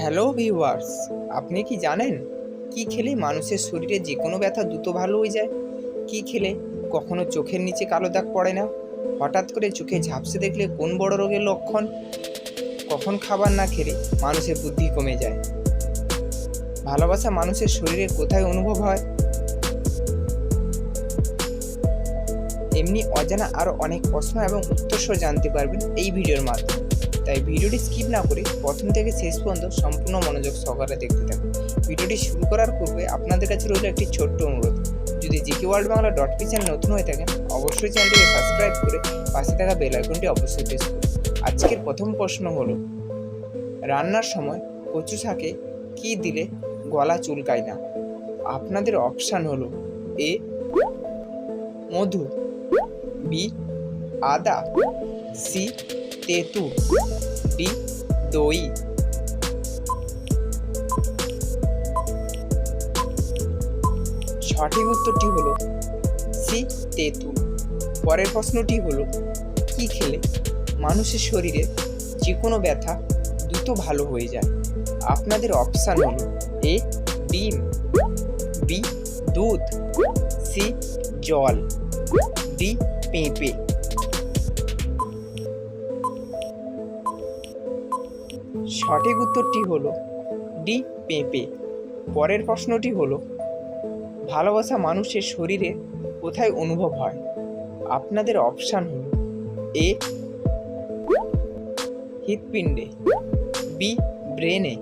Hello viewers আপনি কি জানেন? কি খেলে মানুষের শরীরে যে কোনো ব্যথা দ্রুত ভালো হয়ে যায়? কি খেলে কখনো চোখের নিচে কালো দাগ পড়ে না? হঠাৎ করে চোখে ঝাপসে দেখলে কোন বড় রোগের লক্ষণ? কখন খাবার না খেলে মানুষের বুদ্ধি কমে যায়? ভালোবাসা মানুষের শরীরে কোথায় অনুভব হয়? এমনি অজানা আরও অনেক প্রশ্ন এবং উত্তরসহ জানতে পারবেন এই ভিডিওর মাধ্যমে। তাই ভিডিওটি স্কিপ না করে প্রথম থেকে শেষ পর্যন্ত সম্পূর্ণ মনোযোগ সহকারে দেখতে থাকুন। ভিডিওটি শুরু করার পূর্বে আপনাদের কাছে রইল একটি ছোট্ট অনুরোধ। যদি GK World Bangla dot P channel নতুন হয়ে থাকেন, অবশ্যই চ্যানেলটিকে সাবস্ক্রাইব করে পাশে থাকা বেল আইকনটি অবশ্যই প্রেস করুন। আজকের প্রথম প্রশ্ন হলো, রান্নার সময় কচু শাকে কী দিলে গলা চুলকায় না? আপনাদের অপশান হলো, এ, মধু, বি, আদা, সি তেঁতু ডি দই। সঠিক উত্তরটি হলো সি তেঁতু পরের প্রশ্নটি হলো, কি খেলে মানুষের শরীরে যে কোনো ব্যথা দ্রুত ভালো হয়ে যায়? আপনাদের অপশান হলো এ, ডিম, বি, দুধ, সি, জল, ডি, পেঁপে। সঠিক উত্তরটি হলো ডি, পেঁপে। পরের প্রশ্নটি হলো, ভালোবাসা মানুষের শরীরে কোথায় অনুভব হয়? আপনাদের অপশান হল এ, হৃৎপিণ্ডে, বি, ব্রেনে,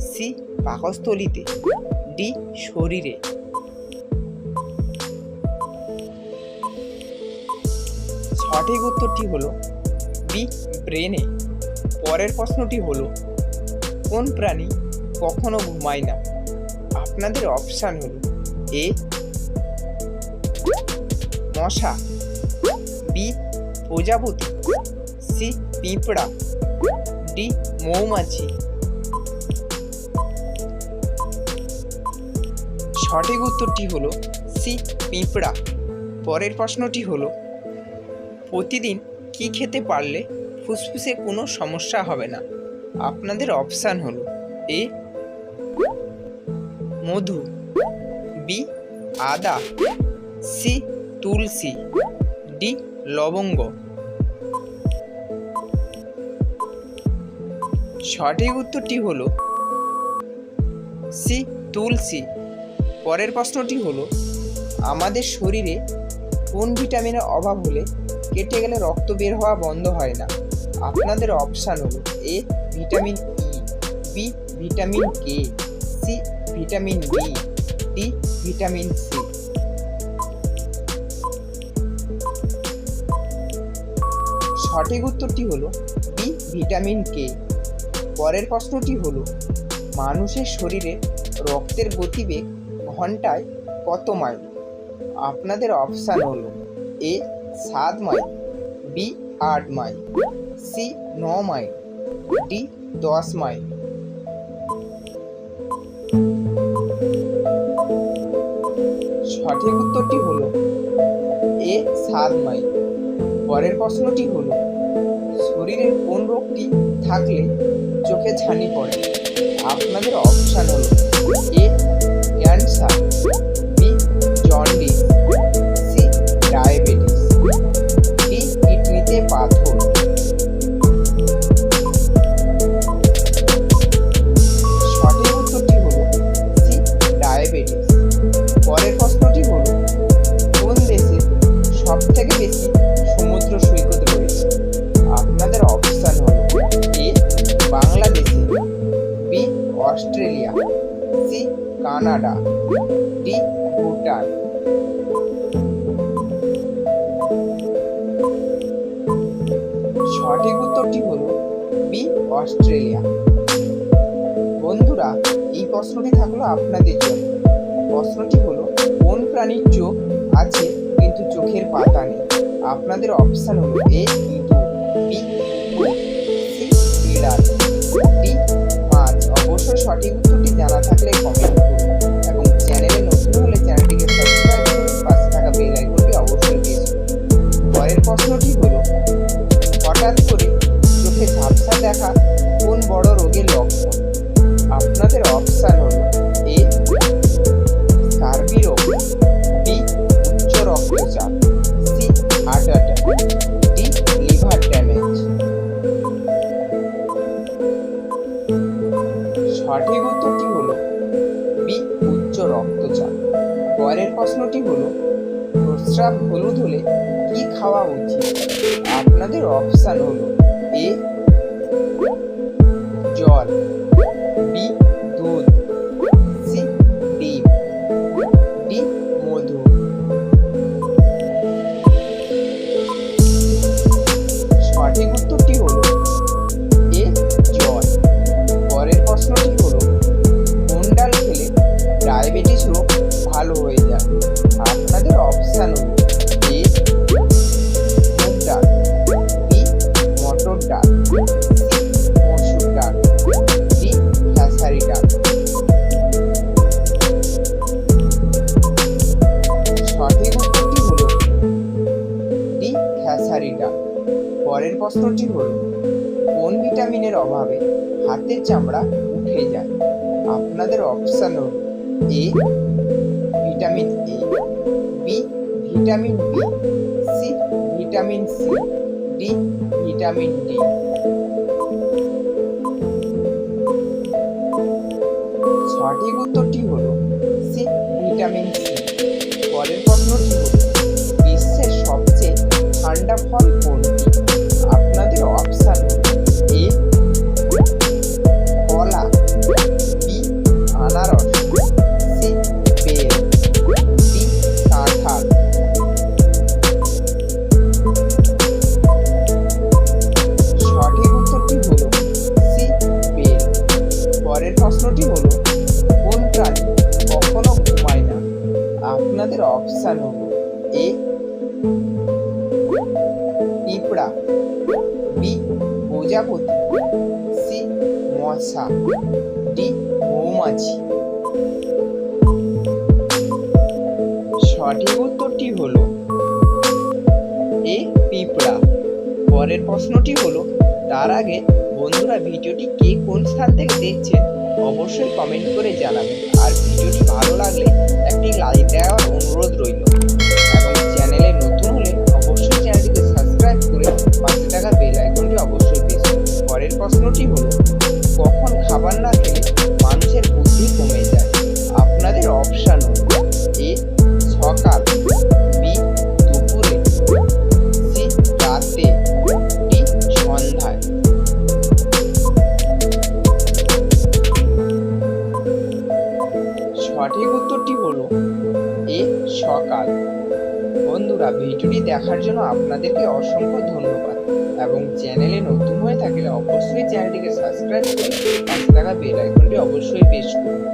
সি, পাকস্থলিতে, ডি, শরীরে। সঠিক উত্তরটি হলো বি, ব্রেনে। পরের প্রশ্নটি হলো, কোন প্রাণী কখনো ঘুমায় না? আপনাদের অপশান হলো, এ, মশা, বি, প্রজাপতি, সি, পিঁপড়া, ডি, মৌমাছি। সঠিক উত্তরটি হলো, সি, পিঁপড়া। পরের প্রশ্নটি হলো, প্রতিদিন কি খেতে পারলে ফুসফুসে কোনো সমস্যা হবে না। আপনাদের অপশান হলো এ, মধু, বি, আদা, সি, তুলসী, ডি, লবঙ্গ। সঠিক উত্তরটি হলো সি, তুলসী। পরের প্রশ্নটি হলো আমাদের শরীরে কোন ভিটামিনের অভাব হলে কেটে গেলে রক্ত বের হওয়া বন্ধ হয় না? আপনাদের অপশান হলো A vitamin E B vitamin K C vitamin B D vitamin C সঠিক উত্তরটি হলো বি ভিটামিন কে পরের প্রশ্নটি হলো, মানুষের শরীরে রক্তের গতিবেগ ঘন্টায় কত মাইল? আপনাদের অপশান হলো এ সাত মাইল বি আট মাইল। সি ন মাইল, ডি দশ মাইল। সঠিক উত্তরটি হলো এ সাত মাইল। পরের প্রশ্নটি হলো, শরীরের কোন রোগটি থাকলে চোখে ছানি পড়ে? আপনাদের অপশান হলো A cancer Canada. D, Bhutan. সঠিক উত্তরটি হলো বি, অস্ট্রেলিয়া। বন্ধুরা, এই প্রশ্নটি থাকল আপনাদের জন্য। প্রশ্নটি হলো, কোন প্রাণীর চোখ আছে, কিন্তু চোখের পাতা নেই? আপনাদের অপশান হলো এ হঠাৎ করে। চোখে ঝাপসা দেখা কোন বড় রোগের লক্ষণ? আপনাদের অপশান হল এ, কার্বি রোগ বি, উচ্চ রক্তচাপ, C heart attack D liver damage সঠিক উত্তরটি হল বি, উচ্চ রক্তচাপ। পরের প্রশ্নটি হলো প্রস্রাব হলুদ হলে কি খাওয়া উচিত? আপনাদের অপশান হলো। হাতের চামড়া উঠে যায়। আপনাদের অপশান হল A vitamin A B vitamin B C vitamin C D vitamin D সঠিক উত্তরটি পরের প্রশ্নটি হলো, কোন প্রাণী কখনো ঘুমায় না? আপনাদের অপশান হলো এ, পিঁপড়া, বি, প্রজাপতি, সি, মশা, ডি, মৌমাছি। সঠিক উত্তরটি হলো এ, পিঁপড়া। পরের প্রশ্নটি হলো, তার আগে বন্ধুরা, ভিডিওটি কে কোন স্থান থেকে দেখছেন অবশ্যই কমেন্ট করে জানাবেন। আর ভিডিওটি ভালো লাগলে একটি লাইক দেওয়ার অনুরোধ রইল। এবং চ্যানেলে নতুন হলে অবশ্যই চ্যানেলটিকে সাবস্ক্রাইব করে পাশে থাকা বেল আইকনটি অবশ্যই প্রেস পরের প্রশ্নটি হলো, কখন খাবার না সঠিক উত্তরটি হলো এ, সকাল। বন্ধুরা, ভিডিওটি দেখার জন্য আপনাদেরকে অসংখ্য ধন্যবাদ এবং চ্যানেলে নতুন হয়ে থাকলে অবশ্যই চ্যানেলটিকে সাবস্ক্রাইব করে পাশে থাকা বেল আইকনটি অবশ্যই প্রেস করুন।